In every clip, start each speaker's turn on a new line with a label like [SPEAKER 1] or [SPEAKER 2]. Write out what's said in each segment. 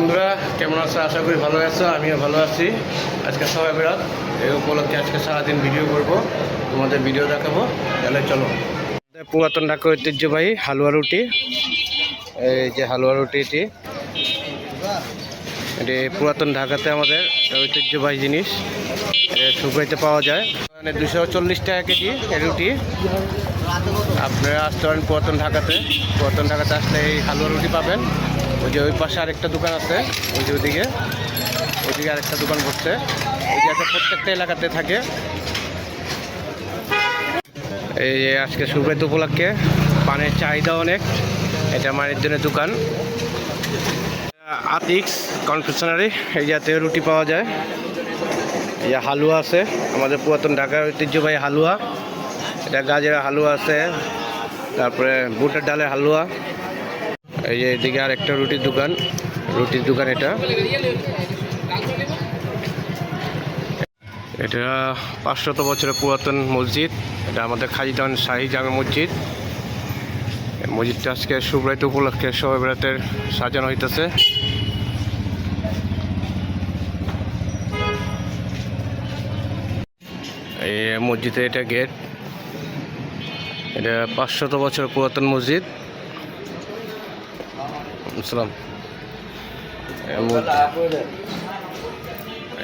[SPEAKER 1] বন্ধুরা, কেমন আছো? আশা করি ভালো আছো, আমিও ভালো আছি। আজকে সবাই বেরাত এই উপলক্ষে আজকে সারাদিন ভিডিও করব। তোমাদের ভিডিও দেখাবো, তাহলে চলো। পুরাতন ঢাকা ঐতিহ্যবাহী হালুয়া রুটি। এই যে হালুয়া রুটি এটি। পুরাতন ঢাকাতে আমাদের ঐতিহ্যবাহী জিনিস। সুপারিতে পাওয়া যায়। মানে দুশো চল্লিশ টাকা কেজি রুটি। আপনারা আসতে পারেন পুরাতন ঢাকাতে। পুরাতন ঢাকাতে আসলে এই হালুয়া রুটি পাবেন। ওই যে ওই পাশে আরেকটা দোকান আছে, ওই যে ওইদিকে। ওইদিকে আরেকটা দোকান বসছে। এই জায়গাতে প্রত্যেকটা এলাকাতে থাকে। এই যে আজকে সুব্রত উপলক্ষে পানের চাহিদা অনেক। এটা মায়ের জন্য দোকান। আতিক্স কনফেকশনারি, এই জাতীয় রুটি পাওয়া যায়। এই যে হালুয়া আছে, আমাদের পুরাতন ঢাকার ঐতিহ্যবাহী হালুয়া। এটা গাজরের হালুয়া আছে, তারপরে বুটের ডালের হালুয়া। এই যে এদিকে আর একটা রুটির দোকান। রুটির দোকান এটা। এটা পাঁচশত বছরের পুরাতন মসজিদ। এটা আমাদের খাজিদান শাহী জামে মসজিদ। মসজিদটা আজকে সুব্রাইত উপলক্ষে সবাই বেড়াতে সাজানো হইতেছে। এই মসজিদে এটা গেট। এটা পাঁচশত বছর পুরাতন মসজিদ।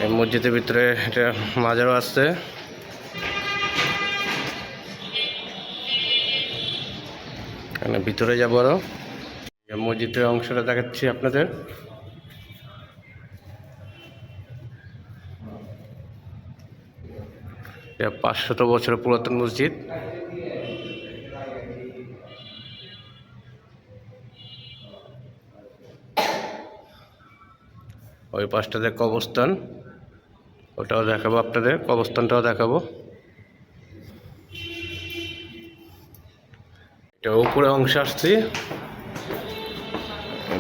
[SPEAKER 1] এই মসজিদের ভিতরে এটা মাজারও আছে এখানে ভিতরে যাব আরও। এই মসজিদের অংশটা দেখাচ্ছি আপনাদের। পাঁচশত বছরের পুরাতন মসজিদ। ওই পাশটাতে কবরস্থান ওটাও দেখাবো আপনাদের কবরস্থানটাও দেখাবো। এটা উপরে অংশ আসছি।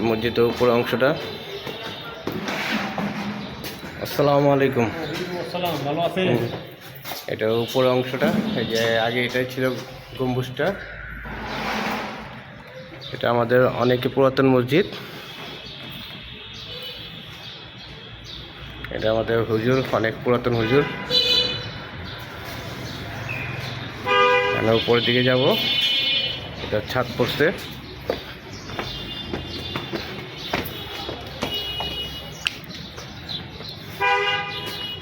[SPEAKER 1] মসজিদের উপরে অংশটা। আসসালামু আলাইকুম।
[SPEAKER 2] ভালো আছেন?
[SPEAKER 1] এটা উপরে অংশটা এই যে আগে এটাই ছিল গম্বুজটা। এটা আমাদের অনেকই পুরাতন মসজিদ। এটা আমাদের হুজুর, অনেক পুরাতন হুজুর। আমরা উপরের দিকে যাব। এটা ছাদ পড়ছে।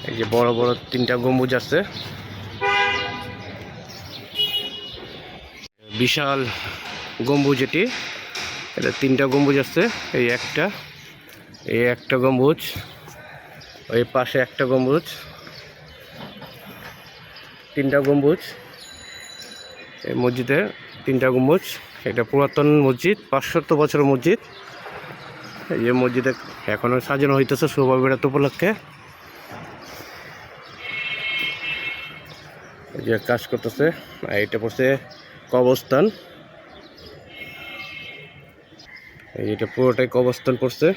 [SPEAKER 1] এই যে বড় বড় তিনটা গম্বুজ আছে। বিশাল গম্বুজ এটি। এটা তিনটা গম্বুজ আছে, এই একটা। এই একটা গম্বুজ। ওই পাশে একটা গম্বুজ, তিনটা গম্বুজ, এই মসজিদের তিনটা গম্বুজ, এটা পুরাতন মসজিদ, পাঁচশত বছর মসজিদ। এই যে মসজিদে এখনও সাজানো হইতেছে শোভা বেড়াত উপলক্ষে। এই যে কাজ করতেছে, আর এটা পড়ছে কবরস্থান। এই এটা পুরোটাই কবরস্থান পড়ছে।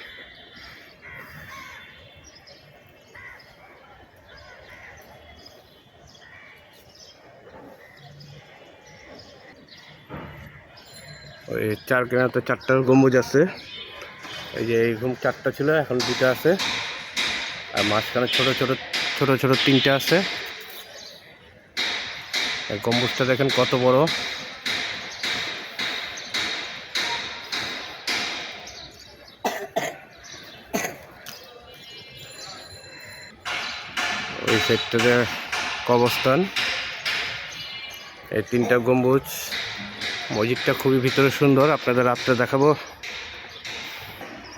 [SPEAKER 1] ওই চার কেনাতে চারটা গম্বুজ আছে। এই যে এই ঘুম চারটা ছিল, এখন দুটা আছে। আর মাঝখানে ছোট ছোট ছোট ছোট তিনটা আছে। গম্বুজটা দেখেন কত বড়। ওই সাইডটাতে কবরস্থান। এই তিনটা গম্বুজ। মসজিদটা খুবই ভিতরে সুন্দর, আপনাদের রাত্রে দেখাবো।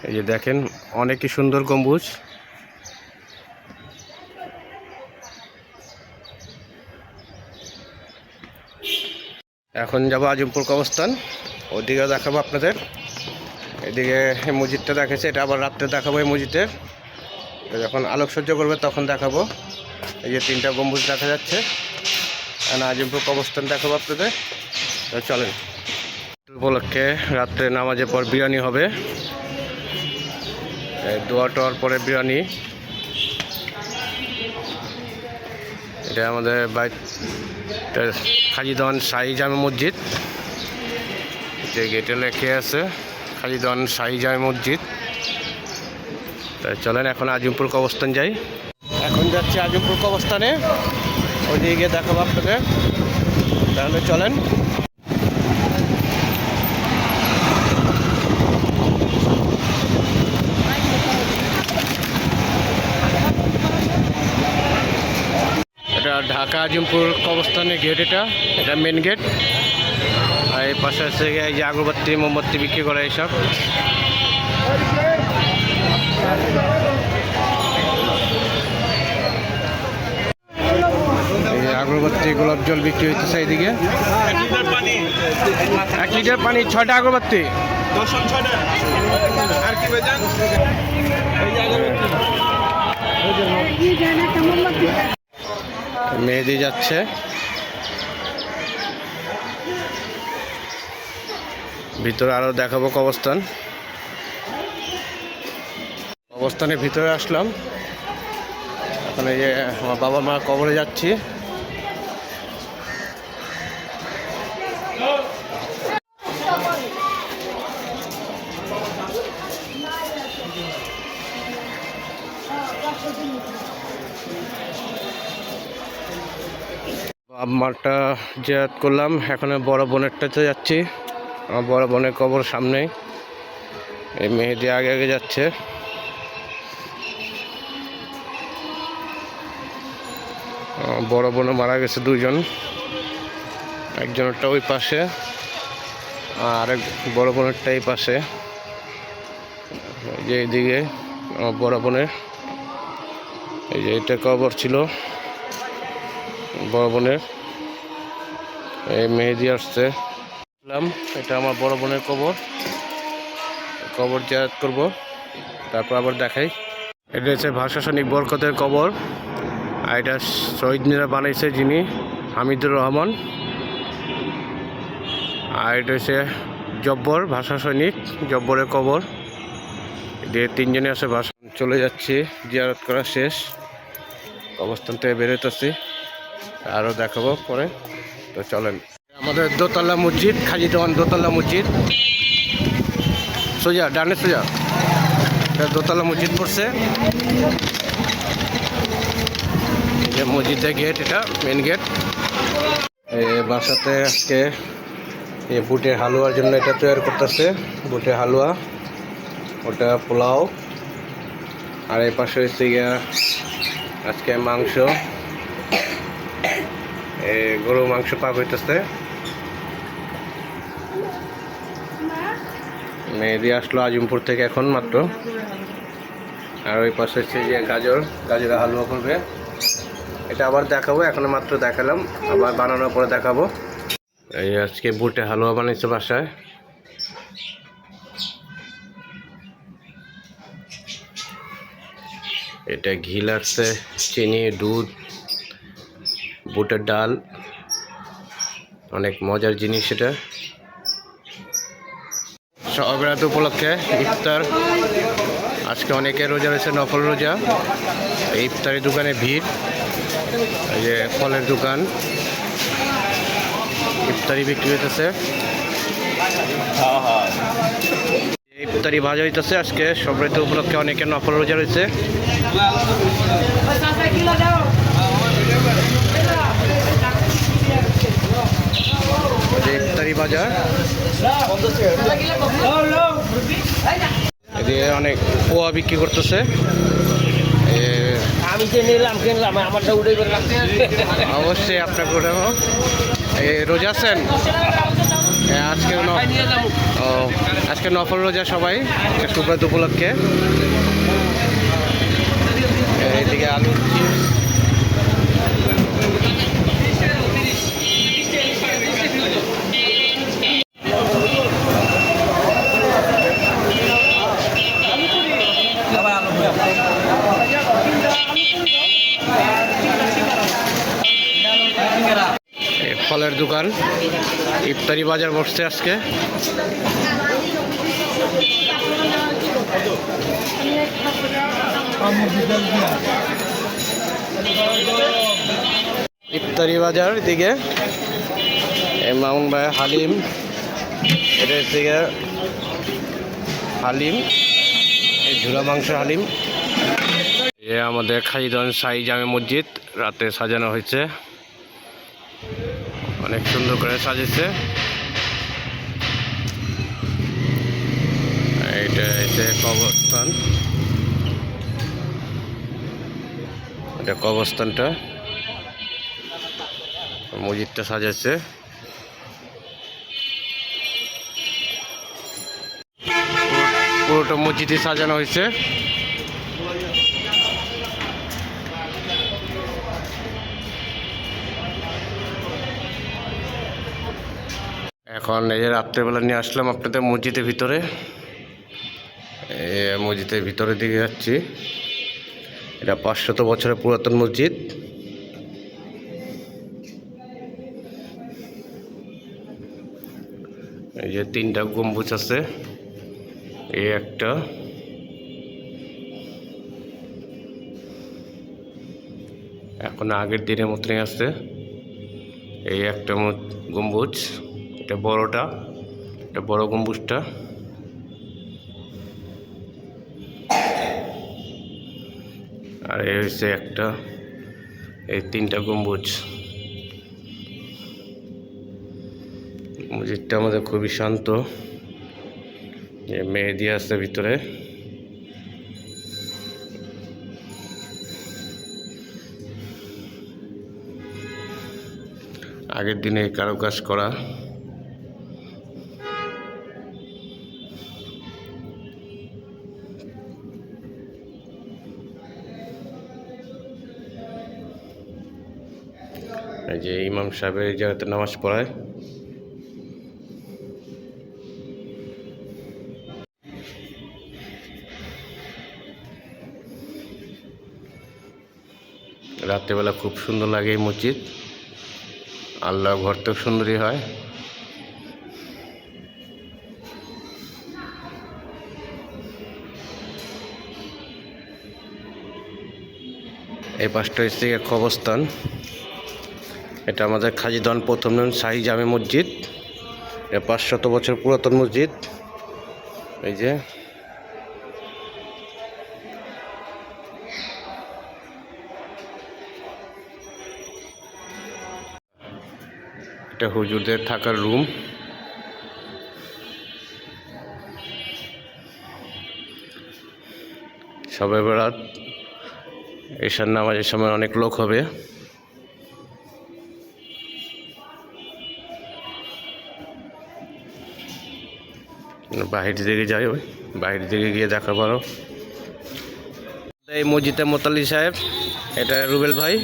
[SPEAKER 1] এই যে দেখেন, অনেকই সুন্দর গম্বুজ। এখন যাব আজমপুর কবরস্থান, ওদিকে দেখাবো আপনাদের। এদিকে এই মসজিদটা দেখেছে এটা আবার রাত্রে দেখাবো এই মসজিদের যখন আলোক সহ্য করবে তখন দেখাবো। এই যে তিনটা গম্বুজ দেখা যাচ্ছে। আর আজমপুর কবরস্থান দেখাবো আপনাদের। চলেন। উপলক্ষে রাত্রে নামাজের পর বিরিয়ানি হবে। দোয়া টোয়ার পরে বিরিয়ানি। এটা আমাদের বাইক খাজিদন শাহি জামে মসজিদ। যে গেটে লেখে আছে, খালিদন শাহি জামে মসজিদ। তাই চলেন, এখন আজিমপুর কবস্থান যাই। এখন যাচ্ছি আজিমপুর কবস্থানে ওইদিকে দেখাবো আপনাদের। তাহলে চলেন এটা ঢাকা আজিমপুর কবস্থানের গেট এটা এটা মেন গেট আর এই পাশে আছে এই যে আগরবাতি, মোমবাতি বিক্রি করে এইসব। এই আগরবাতি গোলাপ জল বিক্রি হইতেছে এইদিকে। এক লিটার পানি, ছয়টা আগরবাতি।
[SPEAKER 2] আর কি বেজান এই যে আগরবাতি
[SPEAKER 1] মেহেদি যাচ্ছে। ভিতরে আরও দেখাবো কবস্থান অবস্থানের ভিতরে আসলাম। এখন এই যে আমার বাবা মা কবরে যাচ্ছি। আমারটা জেরাত করলাম। এখন বড় বোনেরটাতে যাচ্ছি। আমার বড় বোনের কবর সামনেই। এই মেহেদি আগে আগে যাচ্ছে। বড় বোনও মারা গেছে দুজন একজনেরটা ওই পাশে, আর এক বড় বোনেরটা এই পাশে। যে এইদিকে, আমার বড় বোনের। এই যে এটা কবর ছিল। বড় বোনের। এই মেহেদি আসছে। এটা আমার বড় বোনের কবর। কবর জায়াত করব। তারপর আবার দেখাই। এটা হচ্ছে ভাষাসনিক বরকতের কবর। আর এটা শহীদ মিনার বানাইছে যিনি হামিদুর রহমান। আর এটা হচ্ছে জব্বর ভাষা সৈনিক জব্বরের কবর। দিয়ে তিনজনে আছে ভাষা। চলে যাচ্ছি, জিয়ারত করা শেষ। অবস্থান থেকে বেরোতেছি আরও দেখাবো পরে। তো চলেন। আমাদের দোতলা মসজিদ খাজি দেওয়ান দোতলা মসজিদ। সোজা, ডানে সোজা। দোতলা মসজিদ পড়ছে। যে মসজিদের গেট, এটা মেন গেট। বাসাতে আজকে এই বুটের হালুয়ার জন্য এটা তৈরি করতেছে। বুটের হালুয়া, ওটা পোলাও। আর এই পাশে হচ্ছে গিয়া আজকে মাংস। গরু মাংস পাক হইতেছে। মেহেদি আসলো আজিমপুর থেকে এখন মাত্র। আর ওই পাশে হচ্ছে যে গাজর গাজরে হালুয়া করবে। এটা আবার দেখাবো, এখন মাত্র দেখালাম, আবার বানানোর পরে দেখাবো। এই আজকে বুটে হালুয়া বানিয়েছে বাসায়। এটা ঘি লাগছে, চিনি, দুধ। বুটের ডাল। অনেক মজার জিনিস এটা। সবেরাত উপলক্ষে ইফতার। আজকে অনেকে রোজা রয়েছে নফল রোজা। এই ইফতারি দোকানে ভিড়। এই যে ফলের দোকান। ইফতারি বিক্রি হইতেছে। ইফতারি ভাজা হইতেছে আজকে। সবেরাত উপলক্ষে অনেকে নফল রোজা রয়েছে। এই বাজার। এদিকে অনেক পোয়া বিক্রি করতেছে।
[SPEAKER 2] আমি যে নিলাম কিনলাম আমারটা উঠে
[SPEAKER 1] অবশ্যই আপনাকে ওঠাবো এই রোজা আছেন? আজকে ন- ও আজকে নফল রোজা সবাই শুক্রবার উপলক্ষে। এদিকে আলু চিপস এ, ফলের দোকান ইফতারি বাজার বসছে আজকে। ইফতারি বাজার দিকে মাউন্ট ভাই হালিম এটা গিয়ে হালিম, এই ঝুলা মাংস হালিম। এ আমাদের খালিদন সাই জামে মসজিদ, রাতে সাজানো হয়েছে। অনেক সুন্দর করে সাজেছে এটা হচ্ছে কবরস্থান। এটা কবরস্থানটা। মসজিদটা সাজাচ্ছে। পুরোটা মসজিদে সাজানো হয়েছে। এখন এই যে রাত্রেবেলা নিয়ে আসলাম আপনাদের মসজিদের ভিতরে। মসজিদের ভিতরের দিকে যাচ্ছি। এটা পাঁচশত বছরের পুরাতন মসজিদ। এই যে তিনটা গম্বুজ আছে। এই একটা। এখন আগের দিনের মতনই আছে। এই একটা গম্বুজ। এটা বড়টা, এটা বড় গম্বুজটা। আর এই হচ্ছে একটা, এই তিনটা গম্বুজ। মসজিদটা আমাদের খুবই শান্ত। যে মেহেদি আছে ভিতরে। আগের দিনে কারও কাজ করা। যে ইমাম সাহেবের জায়গাতে নামাজ পড়ায়। রাত্রেবেলা খুব সুন্দর লাগে এই মসজিদ। আল্লাহ ঘর তো সুন্দরই হয়। এই পাশটা হচ্ছে গিয়ে কবরস্থান। এটা আমাদের খাজিদান প্রথম নাম শাহী জামে মসজিদ। এটা পাঁচশত বছর পুরাতন মসজিদ। এই যে। এটা হুজুরদের থাকার রুম। সবে বেড়াত এশার নামাজের সময় অনেক লোক হবে। বাহির দিকে যাই ওই বাহির দিকে গিয়ে দেখা পারো এই মসজিদে মোতালি সাহেব, এটা রুবেল ভাই।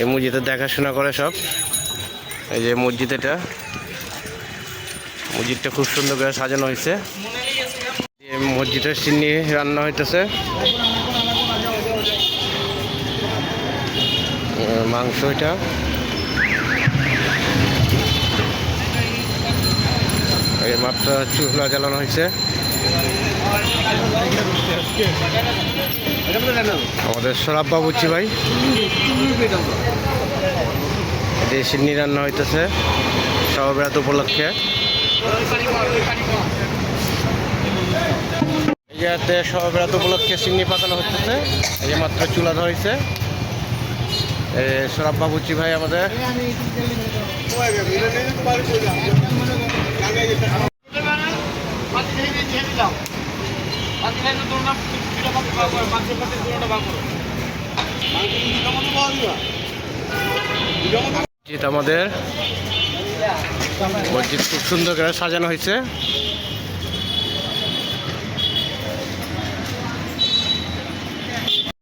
[SPEAKER 1] এই মসজিদে দেখাশোনা করে সব। এই যে মসজিদ এটা। মসজিদটা খুব সুন্দর করে সাজানো হয়েছে। মসজিদের সিন্নি রান্না হইতেছে। মাংস এটা। মাত্র চুলা জ্বালানো হয়েছে। আমাদের সরাব বাবুচি ভাই। যে সিন্নি রান্না হইতেছে সহবেড়াত উপলক্ষে। এই জায়গাতে সহবেড়াত উপলক্ষে সিন্নি পাকানো হচ্ছে এই যে মাত্র চুলা ধরেছে সরাব বাবুচি ভাই আমাদের। আমাদের। মসজিদ খুব সুন্দর করে সাজানো হয়েছে।